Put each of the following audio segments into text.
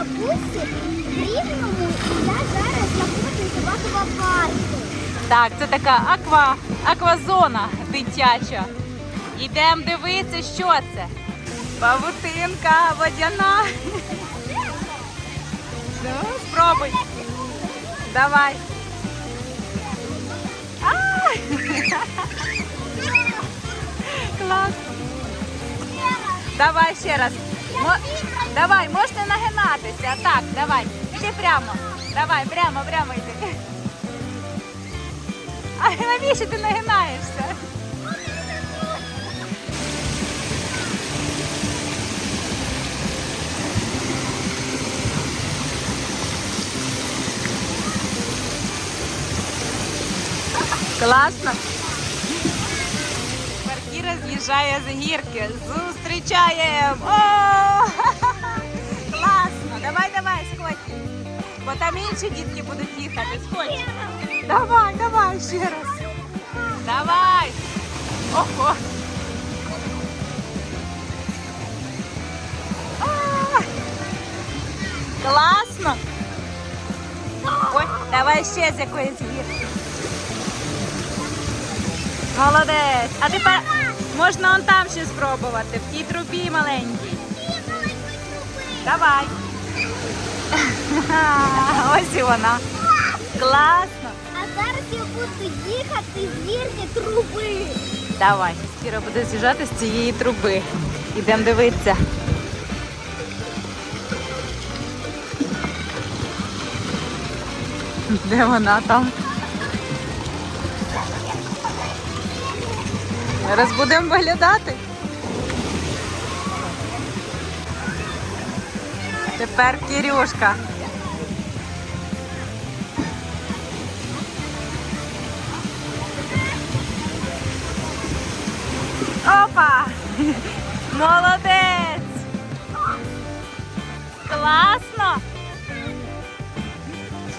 бабусі в Рівному, і я зараз знаходжуся в аквапарку. Так, це така аква, аквазона дитяча. Йдемо дивитися, що це. Павутинка водяна. Ну, спробуй. Давай. А! Клас. Давай ще раз. Мо- Давай, можете нагинатися. Так, давай. Іди прямо. Давай, прямо, прямо йди. А навіщо ти нагинаєшся? Класно. Квартира з'їжджає з гірки. Зустрічаємо. О! Бо там інші дітки будуть їхати. Сходь. Давай, давай ще раз. Давай. Ого. А! Класно. Ой, давай ще з якоїсь гірки. Молодець. А тепер можна он там ще спробувати, в тій трубі маленькій. Давай. Ось і вона. Класно. А зараз я буду їхати з вірні труби. Давай, Кіра буде з'їжджати з цієї труби. Ідемо дивитися. Де вона там? Зараз будемо виглядати. Тепер Кірюшка. Опа! Молодець! Класно!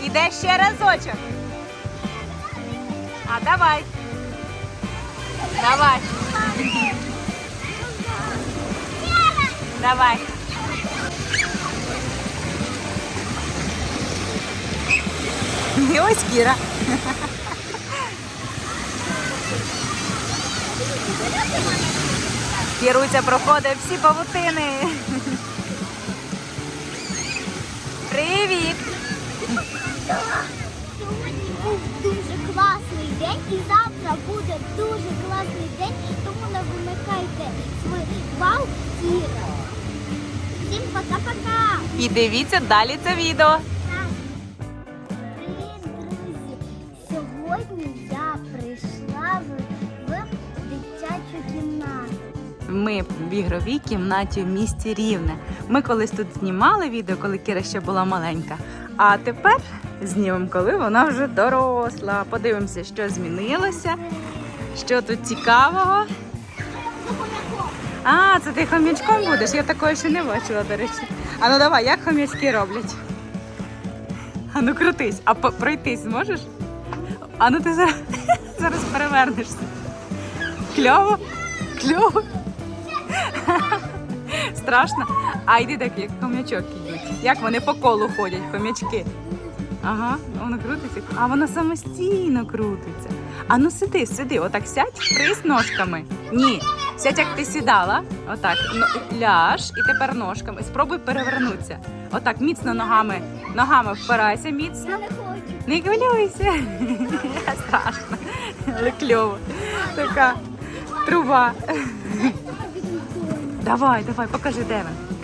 Іде ще разочок. А давай. Давай. Давай. І ось Кіра. Кіруця проходить всі павутини. Привіт! Сьогодні був дуже класний день і завтра буде дуже класний день, тому не вимикайте свій вау Кіра. Всім пока-пока! І дивіться далі це відео. Ми в ігровій кімнаті в місті Рівне. Ми колись тут знімали відео, коли Кіра ще була маленька. А тепер знімемо, коли вона вже доросла. Подивимося, що змінилося, що тут цікавого. А, це ти хомячком будеш? Я такого ще не бачила, до речі. А ну давай, як хомячки роблять? А ну крутись, а пройтись зможеш? А ну ти зараз, зараз перевернешся. Кльово? Кльово? Страшно? А йди так, як хомячок ідуть. Як вони по колу ходять, хомячки. Ага, воно крутиться. А воно самостійно крутиться. А ну сиди, сиди, отак сядь, прись ножками. Ні. Сядь, як ти сідала. Отак. Ну, ляж і тепер ножками. Спробуй перевернутися. Отак, міцно ногами. Ногами впирайся міцно. Не хвилюйся. Страшно. Але кльово. Така труба. Давай, давай, покажи, де він.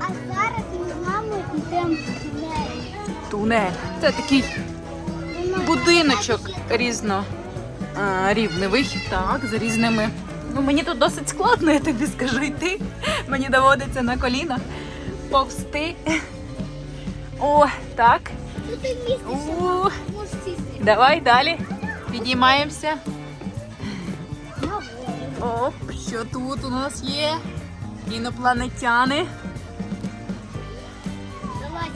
А зараз ми з мамою йдемо в тунель. Тунель. Це такий будиночок різно а, рівневий. Так, з різними. Ну, мені тут досить складно, я тобі скажу йти. Мені доводиться на колінах повсти. О, так. Тут і містишся. У, Можеш сісти. давай далі. Піднімаємося. На волю. Оп, що тут у нас є? Інопланетяни. Давай.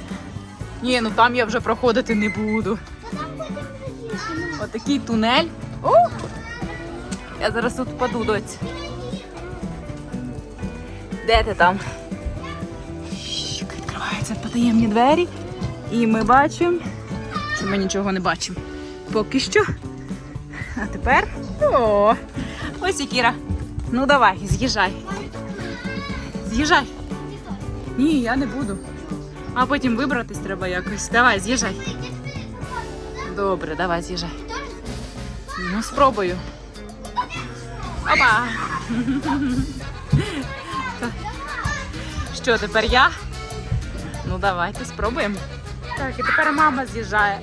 Ні, ну там я вже проходити не буду. Отакий тунель. О! Я зараз тут впаду, доць. Де ти там? Це потаємні двері. І ми бачимо, що ми нічого не бачимо. Поки що. А тепер. О! Ось і Кіра. Ну давай, з'їжджай. З'їжджай. Ні, я не буду. А потім вибратись треба якось. Давай, з'їжджай. Добре, давай, з'їжджай. Ну, спробую. Опа! Що, тепер я? Ну, давайте спробуємо. Так, і тепер мама з'їжджає.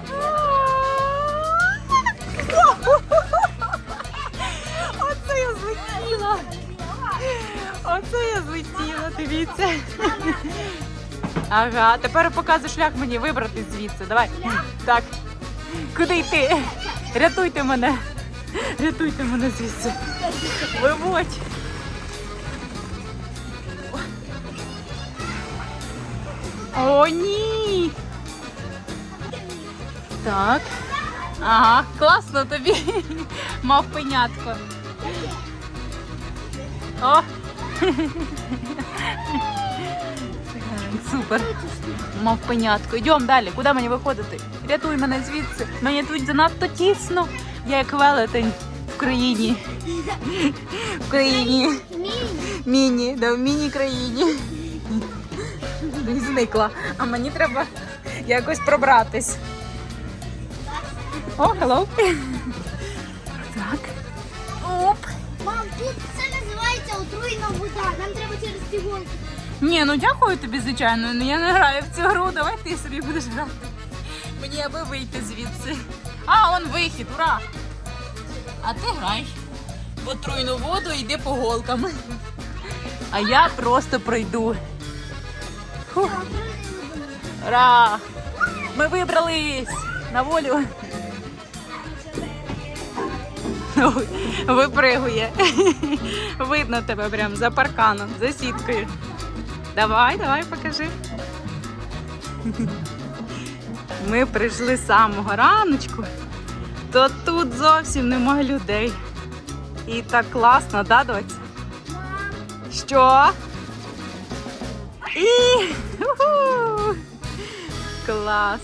Оце я злетіла, дивіться. Ага, тепер показуй шлях мені вибрати звідси. Давай. Так. Куди йти? Рятуйте мене. Рятуйте мене звідси. Виводь. О, ні. Так. Ага, класно тобі. Мав пенятко. О. Супер. Мав пенятко. Йдемо далі. Куди мені виходити? Рятуй мене звідси. Мені тут занадто тісно. Я як велетень в країні. В країні. Міні. Да, в міні-країні. Зникла. А мені треба якось пробратись. О, hello. Гонки. Ні, ну дякую тобі, звичайно. Ну я не граю в цю гру. Давай ти собі будеш грати. Мені аби вийти звідси. А, он вихід, ура! А ти грай. В отруйну воду йди по голкам. А я просто пройду. Ура! Ми вибрались на волю. Випригує. Видно тебе прям за парканом, за сіткою. Давай, давай, покажи. Ми прийшли з самого раночку, то тут зовсім нема людей. І так класно, да, доць? Що? І Уху! клас.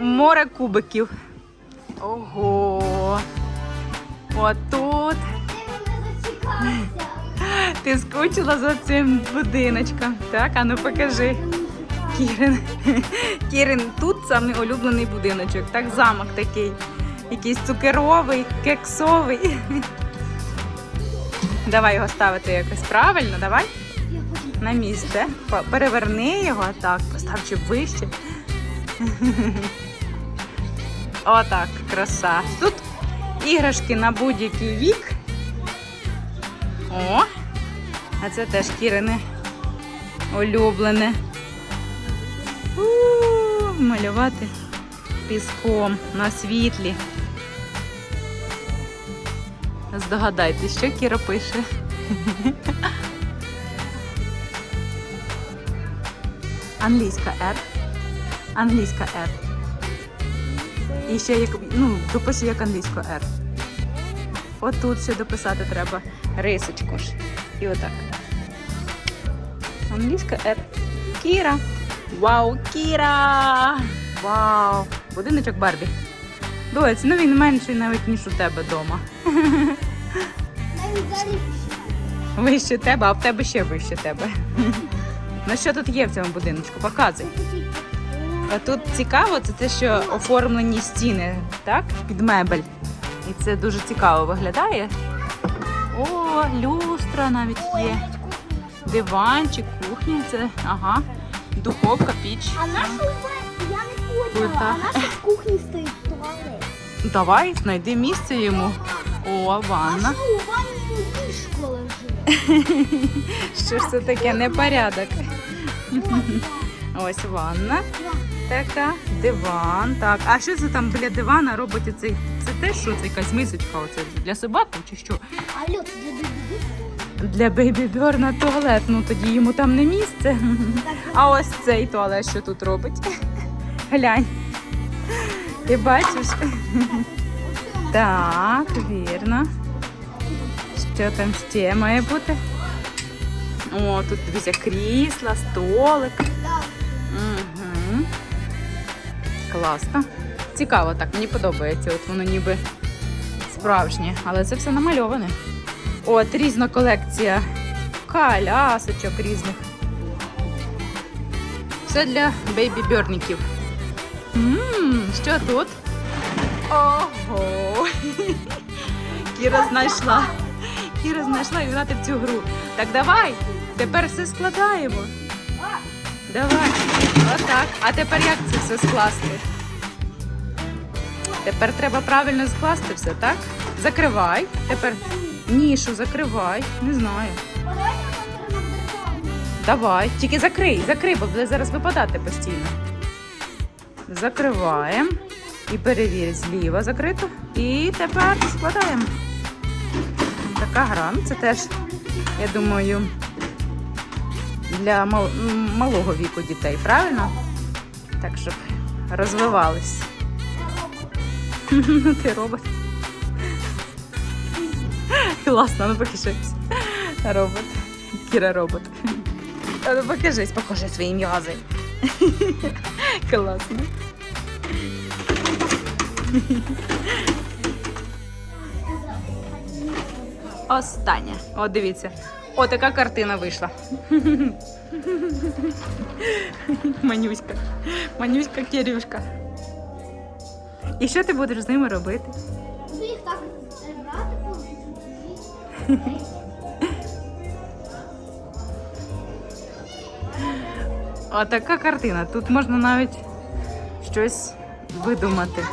Море кубиків. Ого. Отут. Ти скучила за цим будиночком. Так, а ну покажи. Кірин. Кірин, тут самий улюблений будиночок. Так, замок такий. Якийсь цукеровий, кексовий. Давай його ставити якось правильно, давай. На місце. Переверни його так, постав ще вище. Отак, краса. Тут іграшки на будь-який вік. О! А це теж кірине улюблене. У, малювати піском на світлі. Здогадайтесь, що Кіра пише. Англійська R. Англійська R. І ще як, ну, допиши як англійська R. Отут ще дописати треба рисочку ж. І отак. Англійська R. Кіра. Вау, Кіра! Вау! Будиночок Барбі. Доць, ну він менший навіть, ніж у тебе вдома. Вище тебе, а в тебе ще вище тебе. Ну що тут є в цьому будиночку? Показуй. А тут цікаво, це те, що оформлені стіни, так? Під мебель. І це дуже цікаво виглядає. О, люстра навіть є. Диванчик, кухня, це ага. Духовка, піч. А наша я не поняла, а наша в кухні стоїть туалет. Давай, знайди місце йому. О, А ванна. що у ванні ліжко лежить? Що ж це таке непорядок? Ось ванна така, диван. Так, а що це там біля дивана робить оцей? Це теж що це якась мисочка? Оце для собаки чи що? Алло. Для бейбі Бьорна туалет, ну тоді йому там не місце. А ось цей туалет, що тут робить? Глянь. Ти бачиш? Так, вірно. Що там ще має бути? О, тут дивіться, крісла, столик. Класно. Цікаво так, мені подобається. От воно ніби справжнє, але це все намальоване. От різна колекція колясочок різних. Все для бейбі-бьорників. Що тут? Ого! Кіра знайшла. Кіра знайшла і грати в цю гру. Так давай, тепер все складаємо. Давай. Отак. А тепер як це все скласти? Тепер треба правильно скласти все, так? Закривай. Тепер нішу закривай. Не знаю. Давай. Тільки закрий, закрий, бо буде зараз випадати постійно. Закриваємо. І перевір зліва закрито. І тепер складаємо. Така гра. Ну, Це теж, я думаю, для мал- малого віку дітей, правильно? Так, щоб розвивались. Ти робот. Класно, ну покажись. Робот. Кіра робот. Ну покажись, покажи свої м'язи. Класно. Остання. О, дивіться. О, така картина вийшла. Манюська. Манюська Кирюшка. І що ти будеш з ними робити? Буду їх так грати, коли О, така картина. Тут можна навіть щось видумати.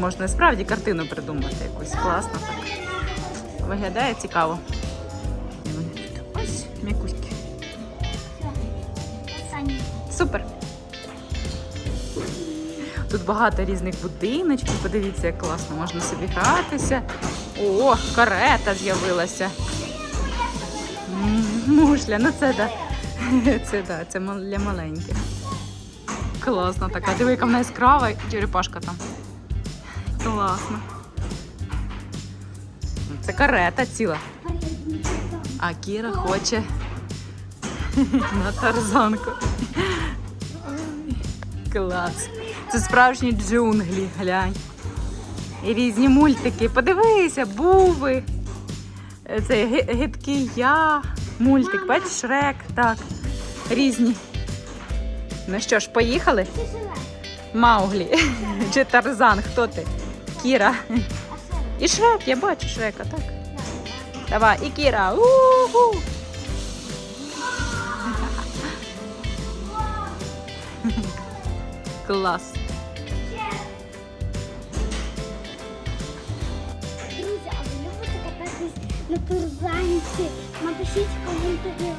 Можна справді картину придумати якусь. Класно так. Виглядає цікаво. Супер. Тут багато різних будиночків. Подивіться, як класно, можна собі гратися. О, карета з'явилася. Мушля, ну це да. Це да, це для маленьких. Класно така. Диви, яка вона яскрава і черепашка там. Класно. Це карета ціла. А Кіра хоче на тарзанку. Клас. Це справжні джунглі, глянь. І різні мультики. Подивися, буви. Е, Це гидкий я. Мультик, бачиш, Шрек, так. Різні. Ну що ж, поїхали? Мауглі. Чи Тарзан, хто ти? Кіра. І Шрек, я бачу Шрека, так. Давай, і Кіра. У-ху. Клас. Друзі, а ви любите кататись на турзанці? Напишіть в коментарі.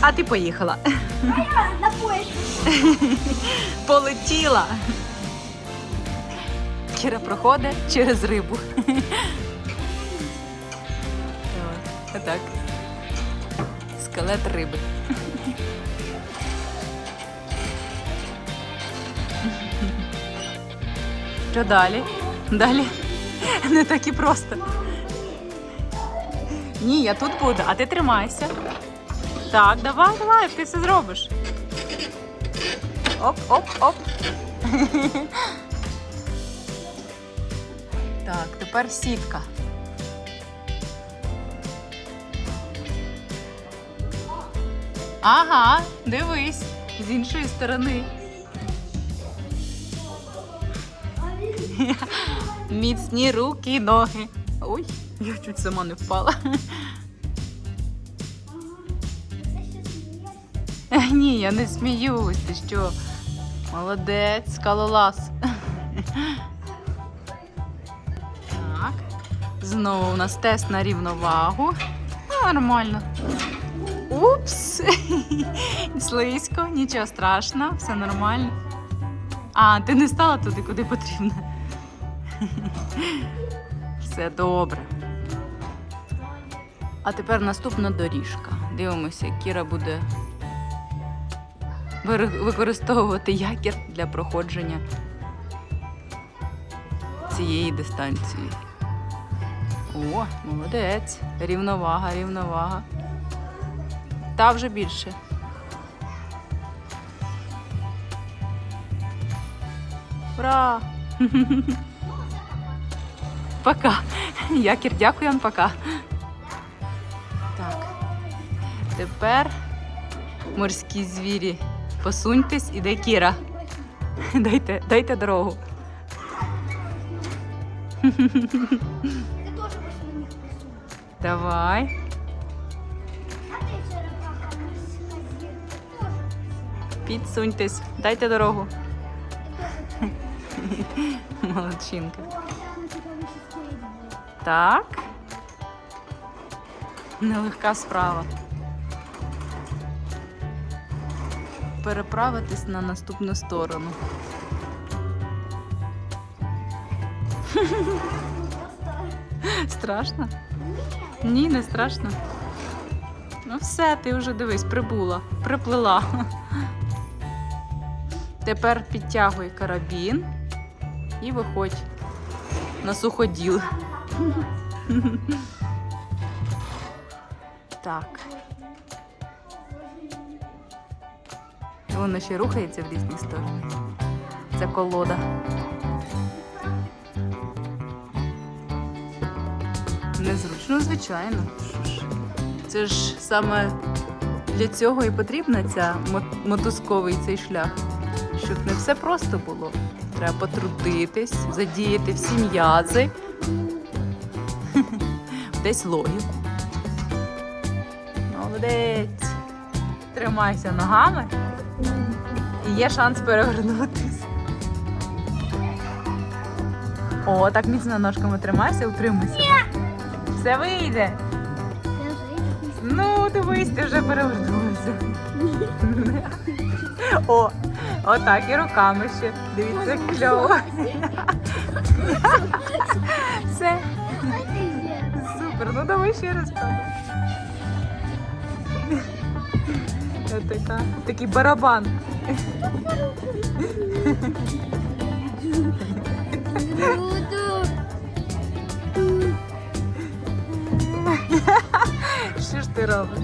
А ти поїхала. Я на поїзді. Полетіла. Кіра проходить через рибу. Отак. Скелет риби. Що далі? Далі не так і просто. Ні, я тут буду, а ти тримайся. Так, давай, давай, ти все зробиш. Оп, оп, оп. Так, тепер сітка. Ага, дивись, з іншої сторони. Міцні руки і ноги. Ой, я чуть сама не впала. Ні, я не сміюсь, ти що? Молодець, скалолаз. Так. Знову у нас тест на рівновагу. Ну, Нормально. Упс! Слизько, нічого страшного, все нормально. А, ти не стала туди, куди потрібно. Все добре. А тепер наступна доріжка. Дивимося, Кіра буде використовувати якір для проходження цієї дистанції. О, молодець. Рівновага, рівновага. Та вже більше. Ура! Пока. Якір, дякую вам, пока. Так. Тепер морські звірі. Посуньтесь, іде Кіра. Дайте, дайте дорогу. Ти теж на. Давай. Підсуньтесь, дайте дорогу. Молодчинка. Так. Нелегка справа. Переправитись на наступну сторону. Страшно? Ні, не страшно. Ну все, ти вже дивись, прибула, приплила. Тепер підтягуй карабін і виходь на суходіл. Так. Воно ще рухається в різні сторони. Це колода. Незручно, звичайно. Це ж саме для цього і потрібна ця мо- мотузковий цей шлях. Щоб не все просто було. Треба потрудитись, задіяти всі м'язи, десь логіку. Молодець. Тримайся ногами. І є шанс перевернутися. О, так міцно ножками тримайся, утримуйся. Все вийде. Ну, дивись, ти вже перевернулася. О, отак і руками ще. Дивіться, як кльово. Все, супер. Ну давай ще раз пробуй. Така, такий барабан. Що ж ти робиш?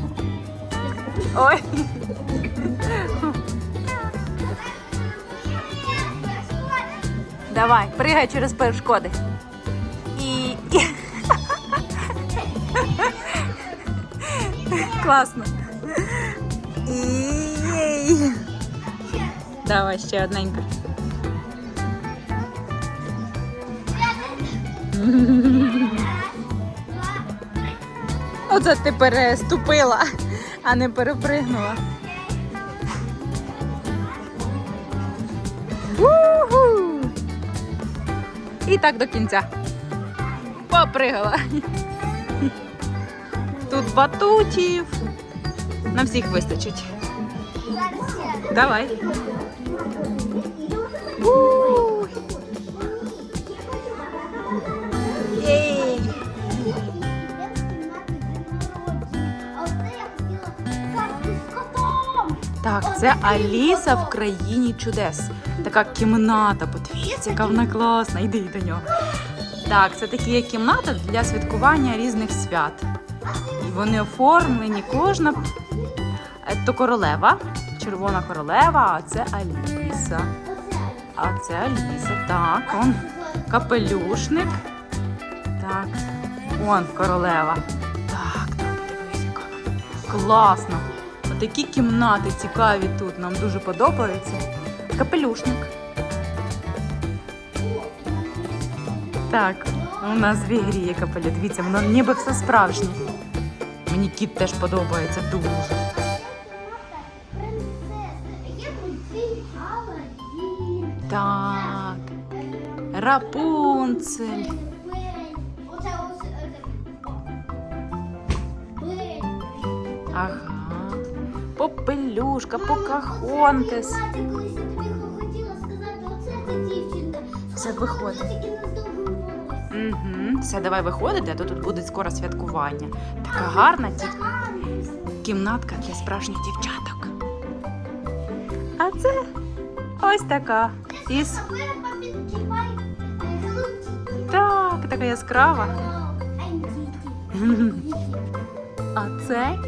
Ой. Давай, пригай через перешкоди. Класно. І. єй. Давай ще одненько. Оце ти переступила, а не перепригнула. І так до кінця. Попригала. Тут батутів. На всіх вистачить. Давай. Так, це Аліса в країні чудес. Така кімната. Подивіться, яка вона класна. Йди до нього. Так, це такі кімната для святкування різних свят. Вони оформлені. Кожна Е, то королева, червона королева, а це Аліса. А це Аліса. Так, он капелюшник. Так, он королева. Так, так, дивись. Класно. Отакі кімнати цікаві тут. Нам дуже подобаються. Капелюшник. Так, у нас в ігрі є капелю. Дивіться, воно ніби все справжнє. Мені кіт теж подобається дуже. Є мультфільм Аладдін. Так. Рапунцель. Бень. Оце ось. е, Бень. Ага. Попелюшка, Покахонтес. Мама, я Угу. Все, давай виходити, а то тут буде скоро святкування. Така гарна ті... кімнатка для справжніх дівчаток. А це ось така. Із... Так, така яскрава. А це?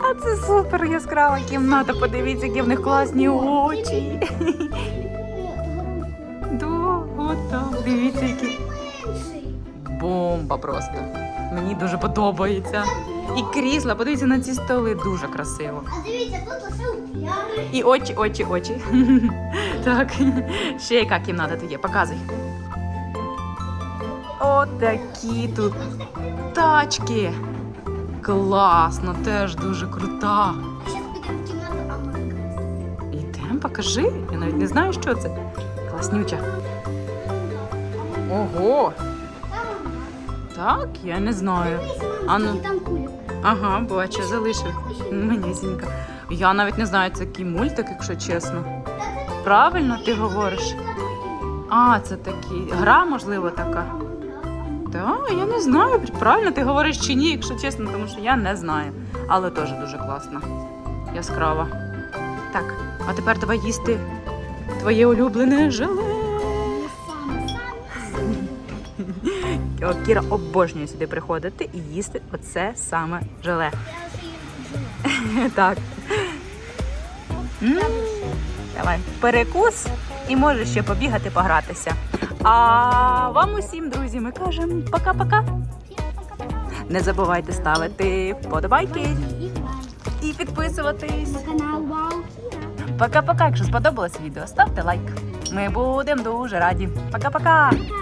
А Це супер яскрава кімната. Подивіться, які в них класні очі. Да, от так. Дивіться, які. Менший. Бомба просто. Мені дуже подобається. І крісла, подивіться на ці столи, дуже красиво. А дивіться, тут лише окуляри. І очі, очі, очі. Так, ще яка кімната тут є, показуй. Отакі тут тачки. Класно, теж дуже крута. Ідем, покажи. Я навіть не знаю, що це. Класнюча. Ого, так, я не знаю. А ну. там. Ага, бачу, залишив. Манісінька. Я навіть не знаю, це який мультик, якщо чесно. Правильно ти говориш? А, це такий. Гра, можливо, така. Так, я не знаю, правильно ти говориш чи ні, якщо чесно, тому що я не знаю. Але теж дуже класна. Яскрава. Так, а тепер давай їсти твоє улюблене желе. Кіра обожнює сюди приходити і їсти оце саме желе. Так. Давай, перекус і можеш ще побігати, погратися. А вам усім, друзі, ми кажемо пока-пока. Не забувайте ставити вподобайки І підписуватись. На канал. Пока-пока. Якщо сподобалось відео, ставте лайк. Ми будемо дуже раді. Пока-пока. Пока.